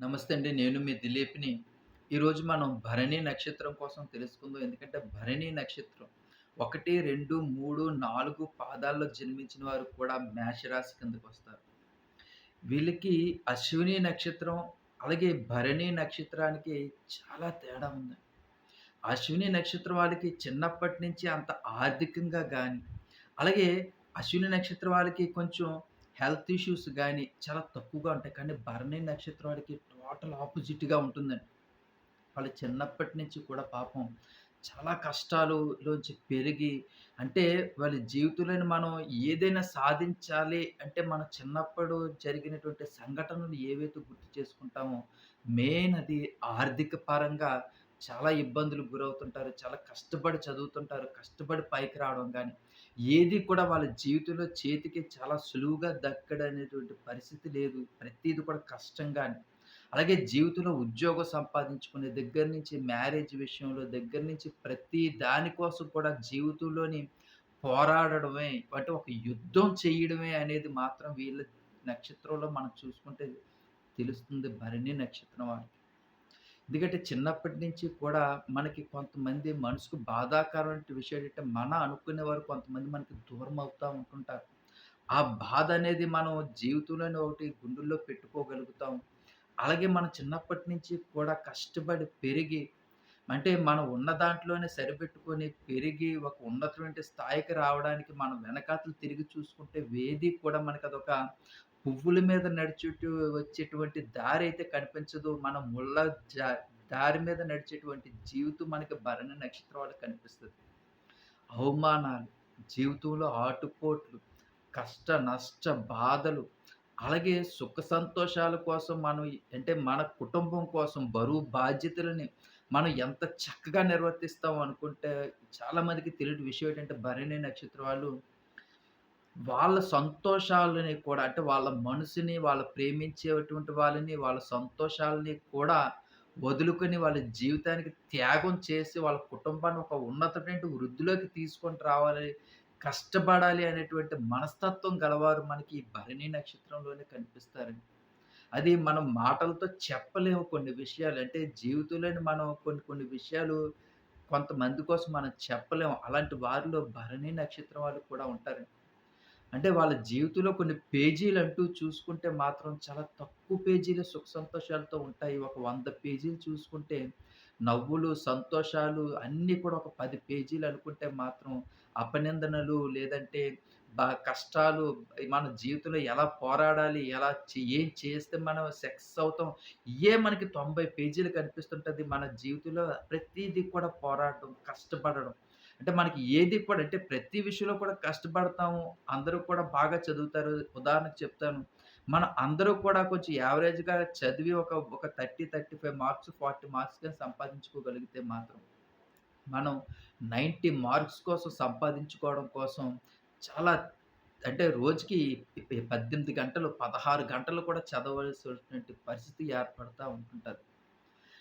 నమస్తే అండి. నేను మీ దిలీప్‌ని. ఈరోజు మనం భరణి నక్షత్రం కోసం తెలుసుకుందాం. ఎందుకంటే భరణి నక్షత్రం 1, 2, 3, 4 పాదాల్లో జన్మించిన వారు కూడా మేషరాశి కిందకొస్తారు. వీళ్ళకి అశ్విని నక్షత్రం, అలాగే భరణి నక్షత్రానికి చాలా తేడా ఉంది. అశ్విని నక్షత్రం వాళ్ళకి చిన్నప్పటి నుంచి అంత ఆర్థికంగా కానీ అలాగే అశ్విని నక్షత్రం వాళ్ళకి కొంచెం హెల్త్ ఇష్యూస్ కానీ చాలా తక్కువగా ఉంటాయి. కానీ భరణి నక్షత్రం వాడికి టోటల్ ఆపోజిట్‌గా ఉంటుందండి. వాళ్ళు చిన్నప్పటి నుంచి కూడా పాపం చాలా కష్టాలులోంచి పెరిగి అంటే వాళ్ళ జీవితంలోని మనం ఏదైనా సాధించాలి అంటే మన చిన్నప్పుడు జరిగినటువంటి సంఘటనలు ఏవైతే గుర్తు చేసుకుంటామో మెయిన్ అది ఆర్థిక పరంగా చాలా ఇబ్బందులు గురవుతుంటారు. చాలా కష్టపడి చదువుతుంటారు. కష్టపడి పైకి రావడం కానీ ఏది కూడా వాళ్ళ జీవితంలో చేతికి చాలా సులువుగా దక్కడనేటువంటి పరిస్థితి లేదు. ప్రతిది కూడా కష్టంగానే. అలాగే జీవితంలో ఉద్యోగం సంపాదించుకునే దగ్గర నుంచి మ్యారేజ్ విషయంలో దగ్గర నుంచి ప్రతి దానికోసం కూడా జీవితంలోని పోరాడడమే అంటే ఒక యుద్ధం చేయడమే అనేది మాత్రం వీళ్ళ నక్షత్రంలో మనం చూసుకుంటే తెలుస్తుంది భరణి నక్షత్రం వారికి. ఎందుకంటే చిన్నప్పటి నుంచి కూడా మనకి కొంతమంది మనసుకు బాధాకరమైన విషయం ఏంటంటే మన అనుకునే వారు కొంతమంది మనకి దూరం అవుతూ ఉంటుంటారు. ఆ బాధ అనేది మనం జీవితంలోనే ఒకటి గుండెల్లో పెట్టుకోగలుగుతాం. అలాగే మనం చిన్నప్పటి నుంచి కూడా కష్టపడి పెరిగి అంటే మనం ఉన్న దాంట్లోనే సరిపెట్టుకొని పెరిగి ఒక ఉన్నతమైన స్థాయికి రావడానికి మనం వెనకాతలు తిరిగి చూసుకుంటే వేది కూడా మనకు అదొక పువ్వుల మీద నడిచేటు వచ్చేటువంటి దారి అయితే కనిపించదు. మనం ముళ్ళ దారి మీద నడిచేటువంటి జీవితం మనకి భరణ నక్షత్రం కనిపిస్తుంది అవమానాలు, జీవితంలో ఆటుపోట్లు, కష్ట నష్ట బాధలు, అలాగే సుఖ సంతోషాల కోసం మనం అంటే మన కుటుంబం కోసం బరువు బాధ్యతలని మనం ఎంత చక్కగా నిర్వర్తిస్తాం అనుకుంటే చాలామందికి తెలియని విషయం ఏంటంటే భరణి నక్షత్రం వాళ్ళు వాళ్ళ సంతోషాలని కూడా అంటే వాళ్ళ మనసుని, వాళ్ళ ప్రేమించేటువంటి వాళ్ళని, వాళ్ళ సంతోషాలని కూడా వదులుకొని వాళ్ళ జీవితానికి త్యాగం చేసి వాళ్ళ కుటుంబాన్ని ఒక ఉన్నతమైన వృద్ధిలోకి తీసుకొని రావాలి, కష్టపడాలి అనేటువంటి మనస్తత్వం గలవారు మనకి ఈ భరణి నక్షత్రంలోనే కనిపిస్తారండి. అది మనం మాటలతో చెప్పలేము కొన్ని విషయాలు. అంటే జీవితంలోని మనం కొన్ని కొన్ని విషయాలు కొంతమంది కోసం మనం చెప్పలేము. అలాంటి వారిలో భరణి నక్షత్రం వాళ్ళు కూడా ఉంటారండి. అంటే వాళ్ళ జీవితంలో కొన్ని పేజీలు అంటూ చూసుకుంటే మాత్రం చాలా తక్కువ పేజీలు సుఖ సంతోషాలతో ఉంటాయి. ఒక వంద పేజీలు చూసుకుంటే నవ్వులు, సంతోషాలు అన్నీ కూడా ఒక పది పేజీలు అనుకుంటే మాత్రం అపనిందనలు లేదంటే బా కష్టాలు మన జీవితంలో ఎలా పోరాడాలి? ఎలా చే ఏం చేస్తే మనం సక్సెస్ అవుతాం? ఇయ్యే మనకి 90 పేజీలు కనిపిస్తుంటుంది మన జీవితంలో ప్రతిదీ కూడా పోరాడడం, కష్టపడడం. అంటే మనకి ఏది కూడా అంటే ప్రతి విషయంలో కూడా కష్టపడతాము. అందరూ కూడా బాగా చదువుతారు. ఉదాహరణకు చెప్తాను. మన అందరూ కూడా కొంచెం యావరేజ్‌గా చదివి ఒక ఒక 30, 35 మార్క్స్, ఫార్టీ మార్క్స్గా సంపాదించుకోగలిగితే మాత్రం, మనం 90 మార్క్స్ కోసం సంపాదించుకోవడం కోసం చాలా అంటే రోజుకి పద్దెనిమిది గంటలు, 16 గంటలు కూడా చదవలసినటువంటి పరిస్థితి ఏర్పడుతూ ఉంటుంటుంది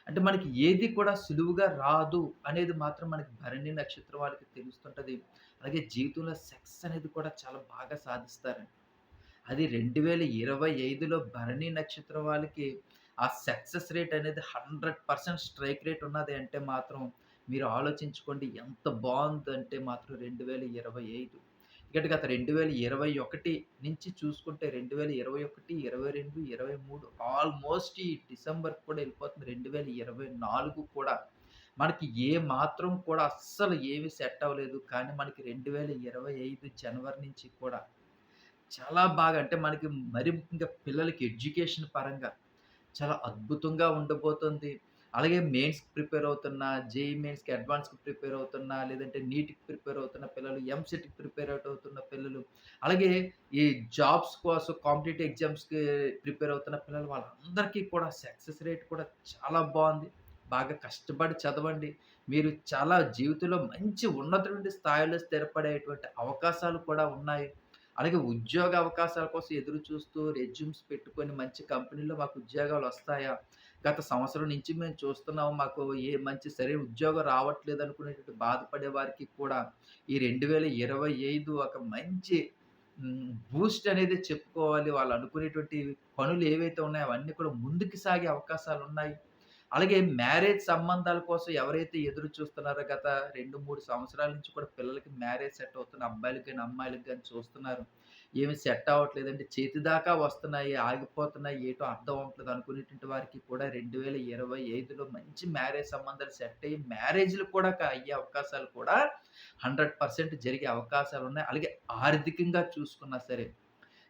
అంటే మనకి ఏది కూడా సులువుగా రాదు అనేది మాత్రం మనకి భరణి నక్షత్రం వాళ్ళకి తెలుస్తుంటుంది అలాగే జీవితంలో సెక్స్ అనేది కూడా చాలా బాగా సాధిస్తారండి. అది రెండు వేల ఇరవై ఐదులో భరణి నక్షత్రం వాళ్ళకి ఆ సక్సెస్ రేట్ అనేది హండ్రెడ్ పర్సెంట్ స్ట్రైక్ రేట్ ఉన్నది అంటే మాత్రం మీరు ఆలోచించుకోండి ఎంత బాగుందంటే మాత్రం రెండు వేల ఇరవై ఐదు. ఇక్కడ గత రెండు వేల ఇరవై ఒకటి నుంచి చూసుకుంటే రెండు వేల ఇరవై ఒకటి ఇరవై రెండు ఇరవై మూడు ఆల్మోస్ట్ ఈ డిసెంబర్ కూడా వెళ్ళిపోతుంది రెండు వేల ఇరవై నాలుగు కూడా. మనకి ఏ మాత్రం కూడా అస్సలు ఏమి సెట్ అవ్వలేదు కానీ మనకి రెండు వేల ఇరవై ఐదు జనవరి నుంచి కూడా చాలా బాగా అంటే మనకి మరి ముఖ్యంగా పిల్లలకి ఎడ్యుకేషన్ పరంగా చాలా అద్భుతంగా ఉండబోతుంది. అలాగే మెయిన్స్‌కి ప్రిపేర్ అవుతున్న, జేఈ మెయిన్స్‌కి అడ్వాన్స్‌కి ప్రిపేర్ అవుతున్న, లేదంటే నీట్‌కి ప్రిపేర్ అవుతున్న పిల్లలు, ఎంసెట్‌కి ప్రిపేర్ అవుతున్న పిల్లలు, అలాగే ఈ జాబ్స్ కోసం కాంపిటేటివ్ ఎగ్జామ్స్‌కి ప్రిపేర్ అవుతున్న పిల్లలు వాళ్ళందరికీ కూడా సక్సెస్ రేట్ కూడా చాలా బాగుంది బాగా కష్టపడి చదవండి. మీరు చాలా జీవితంలో మంచి ఉన్నతమైన స్థాయిలో స్థిరపడేటువంటి అవకాశాలు కూడా ఉన్నాయి. అలాగే ఉద్యోగ అవకాశాల కోసం ఎదురు చూస్తూ రెజ్యూమ్స్ పెట్టుకొని మంచి కంపెనీలో మాకు ఉద్యోగాలు వస్తాయా గత సంవత్సరం నుంచి మేము చూస్తున్నాం. మాకు ఏ మంచి సరైన ఉద్యోగం రావట్లేదు అనుకునేటువంటి బాధపడే వారికి కూడా ఈ 2025 ఒక మంచి బూస్ట్ అనేది చెప్పుకోవాలి. వాళ్ళు అనుకునేటువంటి పనులు ఏవైతే ఉన్నాయో అవన్నీ కూడా ముందుకు సాగే అవకాశాలు ఉన్నాయి అలాగే మ్యారేజ్ సంబంధాల కోసం ఎవరైతే ఎదురు చూస్తున్నారో గత 2, 3 సంవత్సరాల నుంచి కూడా పిల్లలకి మ్యారేజ్ సెట్ అవుతున్న అబ్బాయిలకి కానీ అమ్మాయిలకి కానీ చూస్తున్నారు. ఏమి సెట్ అవ్వట్లేదంటే చేతి దాకా వస్తున్నాయి, ఆగిపోతున్నాయి, ఏటో అర్థం అవ్వట్లేదు అనుకునేటువంటి వారికి కూడా 2025లో మంచి మ్యారేజ్ సంబంధాలు సెట్ అయ్యి మ్యారేజ్‌లు కూడా అయ్యే అవకాశాలు కూడా 100% జరిగే అవకాశాలు ఉన్నాయి. అలాగే ఆర్థికంగా చూసుకున్నా సరే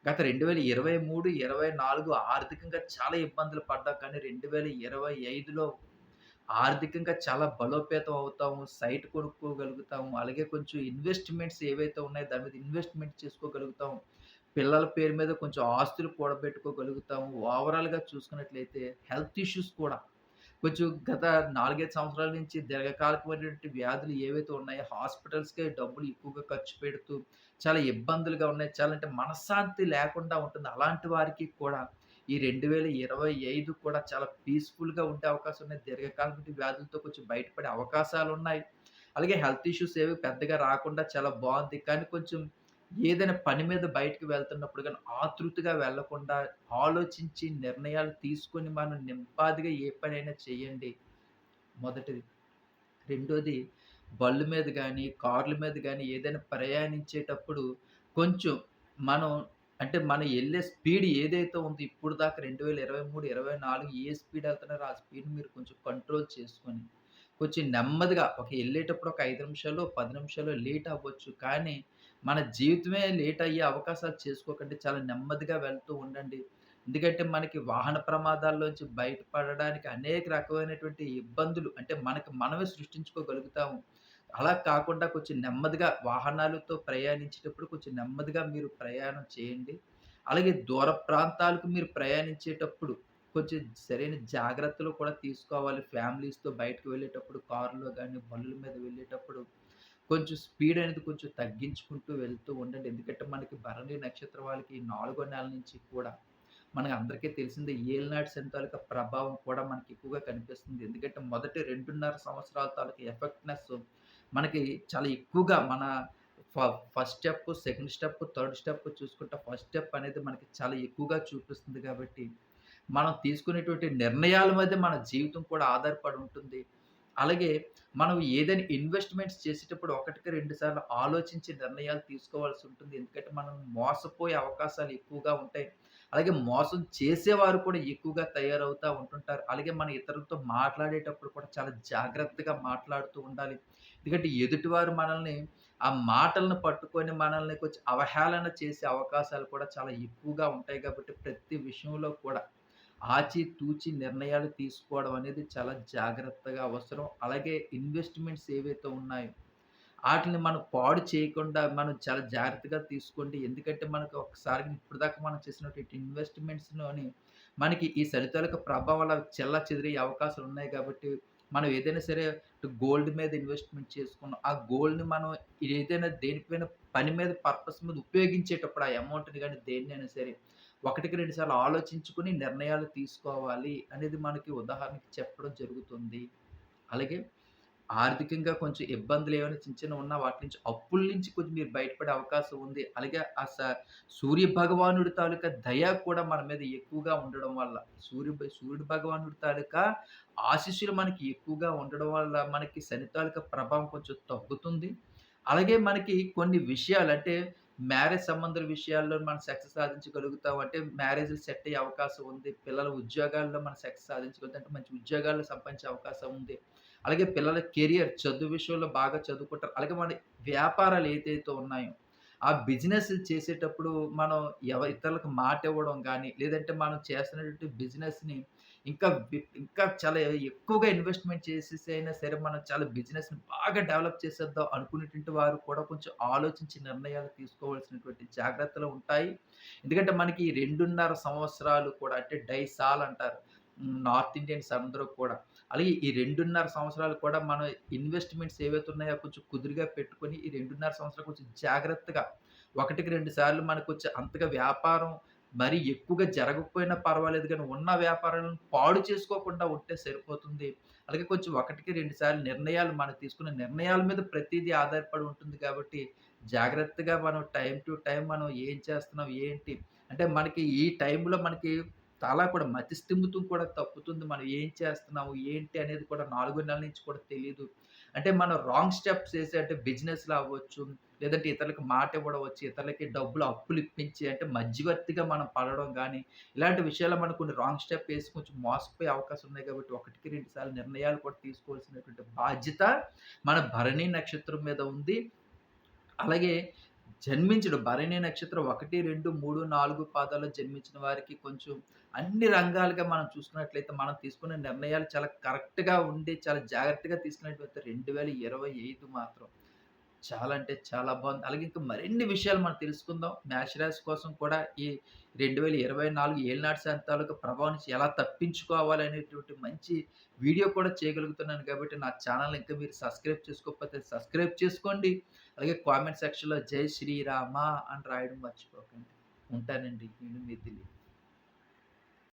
గత 2023, 24 ఆర్థికంగా చాలా ఇబ్బందులు పడ్డాం. కానీ 2025లో ఆర్థికంగా చాలా బలోపేతం అవుతాము. సైట్ కొనుక్కోగలుగుతాము. అలాగే కొంచెం ఇన్వెస్ట్‌మెంట్స్ ఏవైతే ఉన్నాయో దాని మీద ఇన్వెస్ట్‌మెంట్ చేసుకోగలుగుతాము పిల్లల పేరు మీద కొంచెం ఆస్తులు కూడబెట్టుకోగలుగుతాము. ఓవరాల్‌గా చూసుకున్నట్లయితే హెల్త్ ఇష్యూస్ కూడా కొంచెం గత 4, 5 సంవత్సరాల నుంచి దీర్ఘకాలికమైనటువంటి వ్యాధులు ఏవైతే ఉన్నాయో హాస్పిటల్స్‌కే డబ్బులు ఎక్కువగా ఖర్చు పెడుతూ చాలా ఇబ్బందులుగా ఉన్నాయి. చాలా అంటే మనశ్శాంతి లేకుండా ఉంటుంది. అలాంటి వారికి కూడా ఈ 2025 కూడా చాలా పీస్‌ఫుల్‌గా ఉండే అవకాశం ఉన్నాయి. దీర్ఘకాలిక వ్యాధులతో కొంచెం బయటపడే అవకాశాలు ఉన్నాయి అలాగే హెల్త్ ఇష్యూస్ ఏవి పెద్దగా రాకుండా చాలా బాగుంది కానీ కొంచెం ఏదైనా పని మీద బయటకు వెళ్తున్నప్పుడు కానీ ఆతృతగా వెళ్ళకుండా ఆలోచించి నిర్ణయాలు తీసుకొని మనం నింపాదిగా ఏ పనైనా చేయండి. మొదటిది. రెండోది బళ్ళు మీద కానీ కార్ల మీద కానీ ఏదైనా ప్రయాణించేటప్పుడు కొంచెం మనం అంటే మనం వెళ్ళే స్పీడ్ ఏదైతే ఉందో ఇప్పుడు దాకా 2023, 24 ఏ స్పీడ్ వెళ్తున్నారో ఆ స్పీడ్‌ని మీరు కొంచెం కంట్రోల్ చేసుకొని, కొంచెం నెమ్మదిగా ఒక వెళ్ళేటప్పుడు ఒక ఐదు నిమిషాలు పది నిమిషాలు లేట్ అవ్వచ్చు. కానీ మన జీవితమే లేట్ అయ్యే అవకాశాలు చేసుకోకండి. చాలా నెమ్మదిగా వెళ్తూ ఉండండి. ఎందుకంటే మనకి వాహన ప్రమాదాల్లోంచి బయటపడడానికి అనేక రకమైనటువంటి ఇబ్బందులు అంటే మనకి మనమే సృష్టించుకోగలుగుతాము. అలా కాకుండా కొంచెం నెమ్మదిగా వాహనాలతో ప్రయాణించేటప్పుడు కొంచెం నెమ్మదిగా మీరు ప్రయాణం చేయండి. అలాగే దూర ప్రాంతాలకు మీరు ప్రయాణించేటప్పుడు కొంచెం సరైన జాగ్రత్తలు కూడా తీసుకోవాలి. ఫ్యామిలీస్‌తో బయటకు వెళ్ళేటప్పుడు కారులో కానీ బండ్ల మీద వెళ్ళేటప్పుడు కొంచెం స్పీడ్ అనేది కొంచెం తగ్గించుకుంటూ వెళ్తూ ఉండండి. ఎందుకంటే మనకి భరణి నక్షత్రం వాళ్ళకి నాలుగో నెల నుంచి కూడా మనకు అందరికీ తెలిసిందే ఏలినాటి శని తాలూకా ప్రభావం కూడా మనకి ఎక్కువగా కనిపిస్తుంది. ఎందుకంటే మొదటి 2.5 సంవత్సరాల తాలూకా ఎఫెక్ట్‌నెస్ మనకి చాలా ఎక్కువగా మన ఫ first step, second step, third step చూసుకుంటే ఫస్ట్ స్టెప్ అనేది మనకి చాలా ఎక్కువగా చూపిస్తుంది కాబట్టి, మనం తీసుకునేటువంటి నిర్ణయాల మీద మన జీవితం కూడా ఆధారపడి ఉంటుంది. అలాగే మనం ఏదైనా ఇన్వెస్ట్‌మెంట్స్ చేసేటప్పుడు ఒకటికి రెండు సార్లు ఆలోచించి నిర్ణయాలు తీసుకోవాల్సి ఉంటుంది. ఎందుకంటే మనం మోసపోయే అవకాశాలు ఎక్కువగా ఉంటాయి. అలాగే మోసం చేసేవారు కూడా ఎక్కువగా తయారవుతూ ఉంటుంటారు. అలాగే మన ఇతరులతో మాట్లాడేటప్పుడు కూడా చాలా జాగ్రత్తగా మాట్లాడుతూ ఉండాలి. ఎందుకంటే ఎదుటివారు మనల్ని ఆ మాటలను పట్టుకొని మనల్ని కొంచెం అవహేళన చేసే అవకాశాలు కూడా చాలా ఎక్కువగా ఉంటాయి కాబట్టి ప్రతి విషయంలో కూడా ఆచితూచి నిర్ణయాలు తీసుకోవడం అనేది చాలా జాగ్రత్తగా అవసరం. అలాగే ఇన్వెస్ట్‌మెంట్స్ ఏవైతే ఉన్నాయో వాటిని మనం పాడు చేయకుండా మనం చాలా జాగ్రత్తగా తీసుకోండి. ఎందుకంటే మనకు ఒకసారి ఇప్పటిదాకా మనం చేసినటువంటి ఇన్వెస్ట్‌మెంట్స్‌లోని మనకి ఈ శని ప్రభావాల చెల్ల చెదిరే అవకాశాలు ఉన్నాయి కాబట్టి, మనం ఏదైనా సరే గోల్డ్ మీద ఇన్వెస్ట్‌మెంట్ చేసుకున్నాం. ఆ గోల్డ్‌ని మనం ఏదైనా దేనిపైన పని మీద పర్పస్ మీద ఉపయోగించేటప్పుడు ఆ అమౌంట్‌ని కానీ దేన్నైనా సరే ఒకటికి రెండు సార్లు ఆలోచించుకుని నిర్ణయాలు తీసుకోవాలి అనేది మనకి ఉదాహరణకి చెప్పడం జరుగుతుంది. అలాగే ఆర్థికంగా కొంచెం ఇబ్బందులు ఏమైనా చిన్న చిన్న ఉన్నా వాటి నుంచి అప్పుల నుంచి కొంచెం మీరు బయటపడే అవకాశం ఉంది. అలాగే ఆ స సూర్య భగవానుడి తాలూకా దయ కూడా మన మీద ఎక్కువగా ఉండడం వల్ల సూర్య సూర్యుడు భగవానుడి తాలూకా ఆశీస్సులు మనకి ఎక్కువగా ఉండడం వల్ల మనకి శని తాలూకా ప్రభావం కొంచెం తగ్గుతుంది. అలాగే మనకి కొన్ని విషయాలు అంటే మ్యారేజ్ సంబంధ విషయాల్లో మనం సక్సెస్ సాధించగలుగుతాం. అంటే మ్యారేజ్ సెట్ అయ్యే అవకాశం ఉంది. పిల్లల ఉద్యోగాల్లో మనం సక్సెస్ సాధించగలుగుతాం. అంటే మంచి ఉద్యోగాల్లో సంపాదించే అవకాశం ఉంది. అలాగే పిల్లల కెరియర్ చదువు విషయంలో బాగా చదువుకుంటారు. అలాగే మన వ్యాపారాలు ఏదైతే ఉన్నాయో, ఆ బిజినెస్ చేసేటప్పుడు మనం ఎవ ఇతరులకు మాట ఇవ్వడం కానీ లేదంటే మనం చేస్తున్నటువంటి బిజినెస్‌ని ఇంకా ఇంకా చాలా ఎక్కువగా ఇన్వెస్ట్‌మెంట్ చేసేసి అయినా సరే మనం చాలా బిజినెస్‌ని బాగా డెవలప్ చేసేద్దాం అనుకునేటువంటి వారు కూడా కొంచెం ఆలోచించి నిర్ణయాలు తీసుకోవాల్సినటువంటి జాగ్రత్తలు ఉంటాయి. ఎందుకంటే మనకి ఈ 2.5 సంవత్సరాలు కూడా అంటే డైసాల్ అంటారు. నార్త్ ఇండియన్స్ అందరూ కూడా. అలాగే ఈ 2.5 సంవత్సరాలు కూడా మనం ఇన్వెస్ట్‌మెంట్స్ ఏవైతే ఉన్నాయో కొంచెం కుదురుగా పెట్టుకొని ఈ 2.5 సంవత్సరాలు కొంచెం జాగ్రత్తగా ఒకటికి రెండు సార్లు మనకు వచ్చే అంతగా వ్యాపారం మరీ ఎక్కువగా జరగకపోయినా పర్వాలేదు కానీ ఉన్న వ్యాపారాలను పాడు చేసుకోకుండా ఉంటే సరిపోతుంది. అలాగే కొంచెం ఒకటికి రెండు సార్లు నిర్ణయాలు మనం తీసుకున్న నిర్ణయాల మీద ప్రతిదీ ఆధారపడి ఉంటుంది కాబట్టి జాగ్రత్తగా మనం టైం టు టైం మనం ఏం చేస్తున్నాం, ఏంటి అంటే మనకి ఈ టైంలో మనకి చాలా కూడా మతిస్థిమితం కూడా తప్పుతుంది. మనం ఏం చేస్తున్నాము, ఏంటి అనేది కూడా నాలుగు నెలల నుంచి కూడా తెలియదు అంటే మనం రాంగ్ స్టెప్స్ వేసే అంటే బిజినెస్‌లో అవ్వచ్చు, లేదంటే ఇతరులకు మాట ఇవ్వడవచ్చు ఇతరులకి డబ్బులు అప్పులు ఇప్పించి అంటే మధ్యవర్తిగా మనం పడడం కానీ ఇలాంటి విషయాల్లో మనం కొన్ని రాంగ్ స్టెప్ వేసి కొంచెం మోసపోయే అవకాశం ఉన్నాయి కాబట్టి, ఒకటికి రెండు సార్లు నిర్ణయాలు కూడా తీసుకోవాల్సినటువంటి బాధ్యత మన భరణి నక్షత్రం మీద ఉంది. అలాగే జన్మించడం భరణి నక్షత్రం 1, 2, 3, 4 పాదాల్లో జన్మించిన వారికి కొంచెం అన్ని రంగాలుగా మనం చూసుకున్నట్లయితే, మనం తీసుకునే నిర్ణయాలు చాలా కరెక్ట్‌గా ఉండి, చాలా జాగ్రత్తగా తీసుకున్నట్లయితే 2025 మాత్రం చాలా అంటే చాలా బాగుంది అలాగే ఇంకా మరిన్ని విషయాలు మనం తెలుసుకుందాం. మేష రాశి కోసం కూడా ఈ రెండు వేల ఇరవై నాలుగు ఏళ్ళనాటి శాంతాలకు ప్రభావం నుంచి ఎలా తప్పించుకోవాలి అనేటువంటి మంచి వీడియో కూడా చేయగలుగుతున్నాను కాబట్టి, నా ఛానల్ ఇంకా మీరు సబ్స్క్రైబ్ చేసుకోకపోతే సబ్స్క్రైబ్ చేసుకోండి. అలాగే కామెంట్ సెక్షన్‌లో జై శ్రీరామ అని రాయడం మర్చిపోకండి. ఉంటానండి. నేను మీ